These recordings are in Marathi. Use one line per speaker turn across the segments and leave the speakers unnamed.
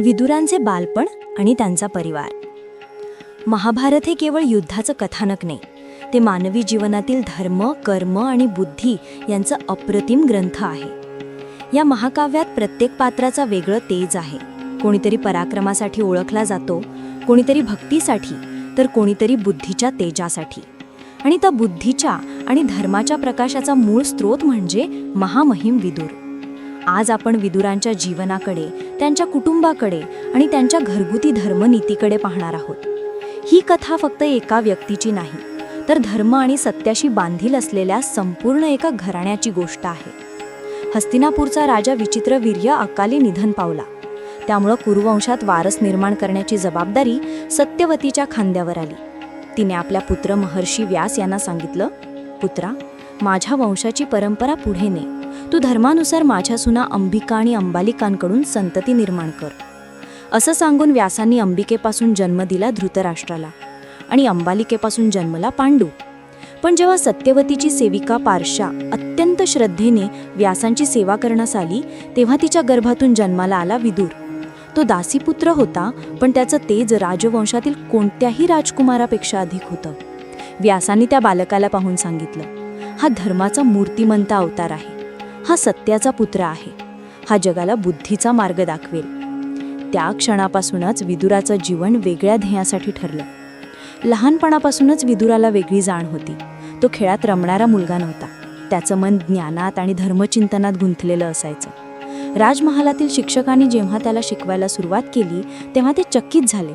विदुरांचे बालपण आणि त्यांचा परिवार. महाभारत हे केवळ युद्धाचं कथानक नाही ते मानवी जीवनातील धर्म कर्म आणि बुद्धी यांचं अप्रतिम ग्रंथ आहे. या महाकाव्यात प्रत्येक पात्राचा वेगळं तेज आहे. कोणीतरी पराक्रमासाठी ओळखला जातो कोणीतरी भक्तीसाठी तर कोणीतरी बुद्धीच्या तेजासाठी. आणि त्या बुद्धीच्या आणि धर्माच्या प्रकाशाचा मूळ स्रोत म्हणजे महामहिम विदुर. आज आपण विदुरांच्या जीवनाकडे त्यांच्या कुटुंबाकडे आणि त्यांच्या घरगुती धर्मनीतीकडे पाहणार आहोत. ही कथा फक्त एका व्यक्तीची नाही तर धर्म आणि सत्याशी बांधील असलेल्या संपूर्ण एका घराण्याची गोष्ट आहे. हस्तिनापूरचा राजा विचित्रवीर्य अकाली निधन पावला. त्यामुळं कुरुवंशात वारस निर्माण करण्याची जबाबदारी सत्यवतीच्या खांद्यावर आली. तिने आपल्या पुत्र महर्षी व्यास यांना सांगितलं पुत्रा माझ्या वंशाची परंपरा पुढे ने. तू धर्मानुसार माझ्या सुना अंबिका आणि अंबालिकांकडून संतती निर्माण कर. असं सांगून व्यासांनी अंबिकेपासून जन्म दिला धृतराष्ट्राला आणि अंबालिकेपासून जन्मला पांडू. पण जेव्हा सत्यवतीची सेविका पारशा अत्यंत श्रद्धेने व्यासांची सेवा करण्यास आली तेव्हा तिच्या गर्भातून जन्माला आला विदूर. तो दासीपुत्र होता पण त्याचं तेज राजवंशातील कोणत्याही राजकुमारापेक्षा अधिक होतं. व्यासांनी त्या बालकाला पाहून सांगितलं हा धर्माचा मूर्तिमंत अवतार आहे. हा सत्याचा पुत्र आहे. हा जगाला बुद्धीचा मार्ग दाखवेल. त्या क्षणापासूनच विदुराचं जीवन वेगळ्या ध्येयासाठी ठरलं. लहानपणापासूनच विदुराला वेगळी जाण होती. तो खेळात रमणारा मुलगा नव्हता. त्याचं मन ज्ञानात आणि धर्मचिंतनात गुंतलेलं असायचं. राजमहालातील शिक्षकांनी जेव्हा त्याला शिकवायला सुरुवात केली तेव्हा ते चकित झाले.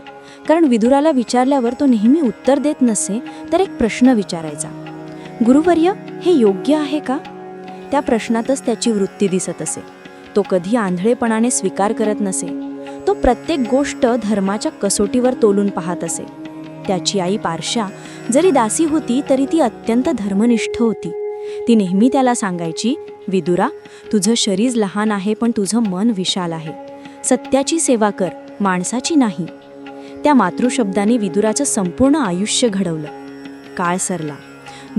कारण विदुराला विचारल्यावर तो नेहमी उत्तर देत नसे तर एक प्रश्न विचारायचा. गुरुवर्य हे योग्य आहे का? त्या प्रश्नातच त्याची वृत्ती दिसत असे. तो कधी आंधळेपणाने स्वीकार करत नसे. तो प्रत्येक गोष्ट धर्माच्या कसोटीवर तोलून पाहत असे. त्याची आई पारशा जरी दासी होती तरी ती अत्यंत धर्मनिष्ठ होती. ती नेहमी त्याला सांगायची विदुरा तुझं शरीर लहान आहे पण तुझं मन विशाल आहे. सत्याची सेवा कर माणसाची नाही. त्या मातृशब्दाने विदुराचं संपूर्ण आयुष्य घडवलं. काळ सरला.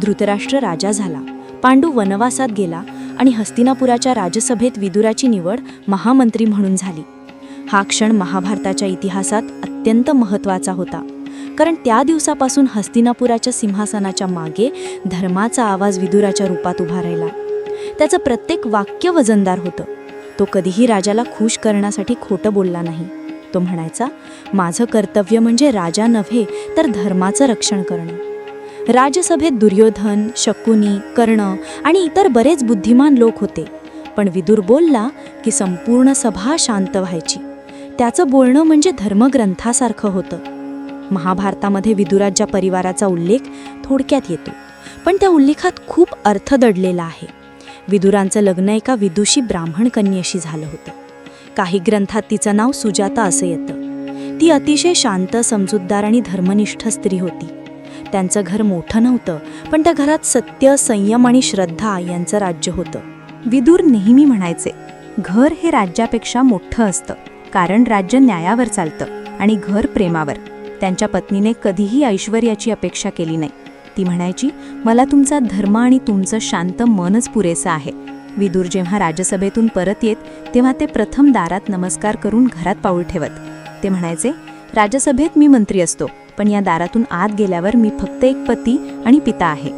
धृतराष्ट्र राजा झाला. पांडू वनवासात गेला आणि हस्तिनापुराच्या राजसभेत विदुराची निवड महामंत्री म्हणून झाली. हा क्षण महाभारताच्या इतिहासात अत्यंत महत्त्वाचा होता. कारण त्या दिवसापासून हस्तिनापुराच्या सिंहासनाच्या मागे धर्माचा आवाज विदुराच्या रूपात उभा राहिला. त्याचं प्रत्येक वाक्य वजनदार होतं. तो कधीही राजाला खुश करण्यासाठी खोटं बोलला नाही. तो म्हणायचा माझं कर्तव्य म्हणजे राजा नव्हे तर धर्माचं रक्षण करणं. राजसभेत दुर्योधन शकुनी कर्ण आणि इतर बरेच बुद्धिमान लोक होते. पण विदुर बोलला की संपूर्ण सभा शांत व्हायची. त्याचं बोलणं म्हणजे धर्मग्रंथासारखं होतं. महाभारतामध्ये विदुराच्या परिवाराचा उल्लेख थोडक्यात येतो. पण त्या उल्लेखात खूप अर्थ दडलेला आहे. विदुरांचं लग्न एका विदुषी ब्राह्मण कन्येशी झालं होतं. काही ग्रंथात तिचं नाव सुजाता असं येतं. ती अतिशय शांत समजूतदार आणि धर्मनिष्ठ स्त्री होती. त्यांचं घर मोठं नव्हतं पण त्या घरात सत्य संयम आणि श्रद्धा यांचं राज्य होतं. विदूर नेहमी म्हणायचे घर हे राज्यापेक्षा मोठं असतं कारण राज्य न्यायावर चालतं आणि घर प्रेमावर. त्यांच्या पत्नीने कधीही ऐश्वर्याची अपेक्षा केली नाही ती म्हणायची मला तुमचा धर्म आणि तुमचं शांत मनच पुरेसं आहे विदूर जेव्हा राजसभेतून परत येत तेव्हा ते प्रथम दारात नमस्कार करून घरात पाऊल ठेवत. ते म्हणायचे राज्यसभेत मी मंत्री असतो. पण या दारातून आत गेल्यावर मी फक्त एक पती आणि पिता आहे.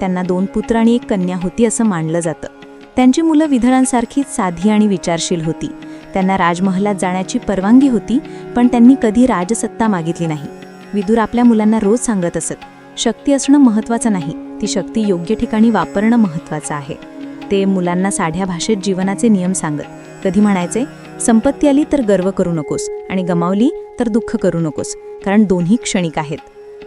त्यांना दोन पुत्र आणि एक कन्या होती असं मानलं जातं. त्यांची मुलं विधळांसारखीच साधी आणि विचारशील होती. त्यांना राजमहलात जाण्याची परवानगी होती पण त्यांनी कधी राजसत्ता मागितली नाही. विदूर आपल्या मुलांना रोज सांगत असत शक्ती असणं महत्त्वाचं नाही ती शक्ती योग्य ठिकाणी वापरणं महत्त्वाचं आहे. ते मुलांना साध्या भाषेत जीवनाचे नियम सांगत कधी म्हणायचे संपत्ती आली तर गर्व करू नकोस आणि गमावली तर दुःख करू नकोस कारण दोन्ही क्षणिक आहेत.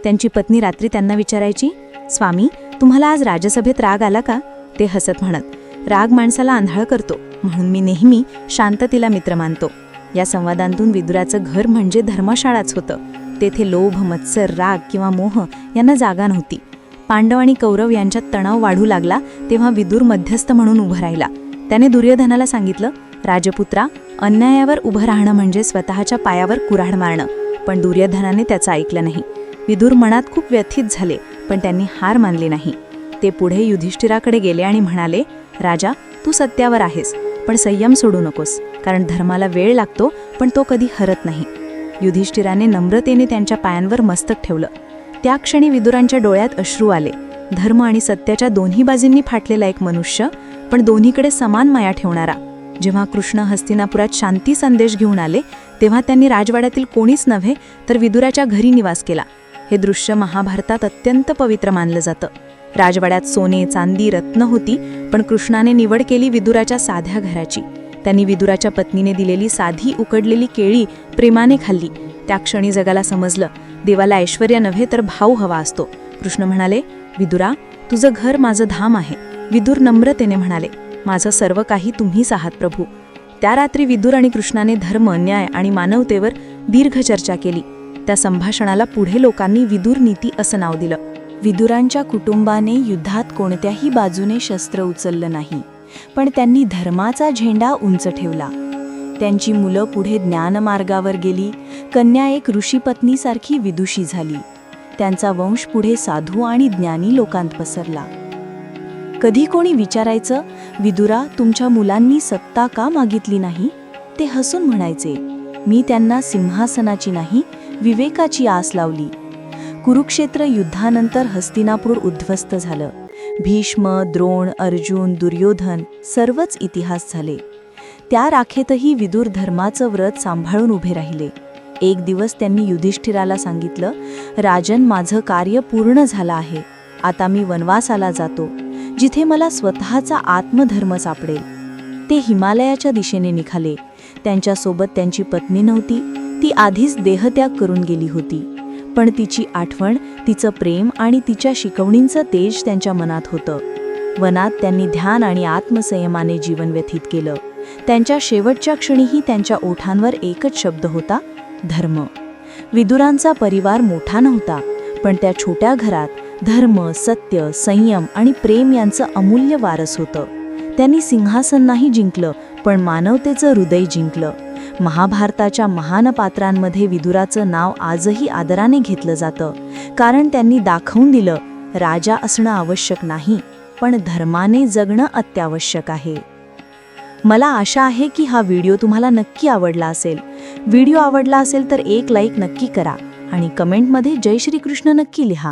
त्यांची पत्नी रात्री त्यांना विचारायची स्वामी तुम्हाला आज राजसभेत राग आला का? ते हसत म्हणत राग माणसाला आंधळ करतो म्हणून मी नेहमी शांततेला मित्र मानतो. या संवादांतून विदुराचं घर म्हणजे धर्मशाळाच होतं. तेथे लोभ मत्सर राग किंवा मोह यांना जागा नव्हती. पांडव आणि कौरव यांच्यात तणाव वाढू लागला तेव्हा विदूर मध्यस्थ म्हणून उभं राहिला. त्याने दुर्योधनाला सांगितलं राजपुत्रा अन्यायावर उभं राहणं म्हणजे स्वतःच्या पायावर कुऱ्हाड मारणं. पण दुर्योधनाने त्याचं ऐकलं नाही. विदूर मनात खूप व्यथित झाले पण त्यांनी हार मानली नाही. ते पुढे युधिष्ठिराकडे गेले आणि म्हणाले राजा तू सत्यावर आहेस
पण संयम सोडू नकोस कारण धर्माला वेळ लागतो पण तो कधी हरत नाही. युधिष्ठिराने नम्रतेने त्यांच्या पायांवर मस्तक ठेवलं. त्या क्षणी विदुरांच्या डोळ्यात अश्रू आले. धर्म आणि सत्याच्या दोन्ही बाजूंनी फाटलेला एक मनुष्य पण दोन्हीकडे समान माया ठेवणारा. जेव्हा कृष्ण हस्तिनापुरात शांती संदेश घेऊन आले तेव्हा त्यांनी राजवाड्यातील कोणीच नव्हे तर विदुराच्या घरी निवास केला. हे दृश्य महाभारतात अत्यंत पवित्र मानलं जातं. राजवाड्यात सोने चांदी रत्न होती पण कृष्णाने निवड केली विदुराच्या साध्या घराची. त्यांनी विदुराच्या पत्नीने दिलेली साधी उकडलेली केळी प्रेमाने खाल्ली. त्या क्षणी जगाला समजलं देवाला ऐश्वर्य नव्हे तर भाव हवा असतो. कृष्ण म्हणाले विदुरा तुझं घर माझं धाम आहे. विदुर नम्रतेने म्हणाले माझं सर्व काही तुम्हीच आहात प्रभू. त्या रात्री विदुर आणि कृष्णाने धर्म न्याय आणि मानवतेवर दीर्घ चर्चा केली. त्या संभाषणाला पुढे लोकांनी विदुर नीती असं नाव दिलं.
विदुरांच्या कुटुंबाने युद्धात कोणत्याही बाजूने शस्त्र उचललं नाही पण त्यांनी धर्माचा झेंडा उंच ठेवला. त्यांची मुलं पुढे ज्ञानमार्गावर गेली. कन्या एक ऋषीपत्नीसारखी विदुषी झाली. त्यांचा वंश पुढे साधू आणि ज्ञानी लोकांत पसरला. कधी कोणी विचारायचं विदुरा तुमच्या मुलांनी सत्ता का मागितली नाही? ते हसून म्हणायचे मी त्यांना सिंहासनाची नाही विवेकाची आस लावली. कुरुक्षेत्र युद्धानंतर हस्तिनापूर उद्ध्वस्त झालं. भीष्म द्रोण अर्जुन दुर्योधन सर्वच इतिहास झाले. त्या राखेतही विदुर धर्माचं व्रत सांभाळून उभे राहिले. एक दिवस त्यांनी युधिष्ठिराला सांगितलं राजन माझं कार्य पूर्ण झालं आहे. आता मी वनवासाला जातो जिथे मला स्वतःचा आत्मधर्म सापडेल. ते हिमालयाच्या दिशेने निघाले. त्यांच्यासोबत त्यांची पत्नी नव्हती. ती आधीच देहत्याग करून गेली होती. पण तिची आठवण तिचं प्रेम आणि तिच्या शिकवणींचं तेज त्यांच्या मनात होतं. वनात त्यांनी ध्यान आणि आत्मसंयमाने जीवन व्यथित केलं. त्यांच्या शेवटच्या क्षणीही त्यांच्या ओठांवर एकच शब्द होता धर्म. विदुरांचा परिवार मोठा नव्हता पण त्या छोट्या घरात धर्म सत्य संयम आणि प्रेम यांचं अमूल्य वारस होतं. त्यांनी सिंहासन नाही जिंकलं पण मानवतेचं हृदय जिंकलं. महाभारताच्या महान पात्रांमध्ये विदुराचं नाव आजही आदराने घेतलं जातं. कारण त्यांनी दाखवून दिलं राजा असणं आवश्यक नाही पण धर्माने जगणं अत्यावश्यक आहे. मला आशा आहे की हा व्हिडिओ तुम्हाला नक्की आवडला असेल. व्हिडिओ आवडला असेल तर एक लाईक नक्की करा आणि कमेंटमध्ये जय श्रीकृष्ण नक्की लिहा.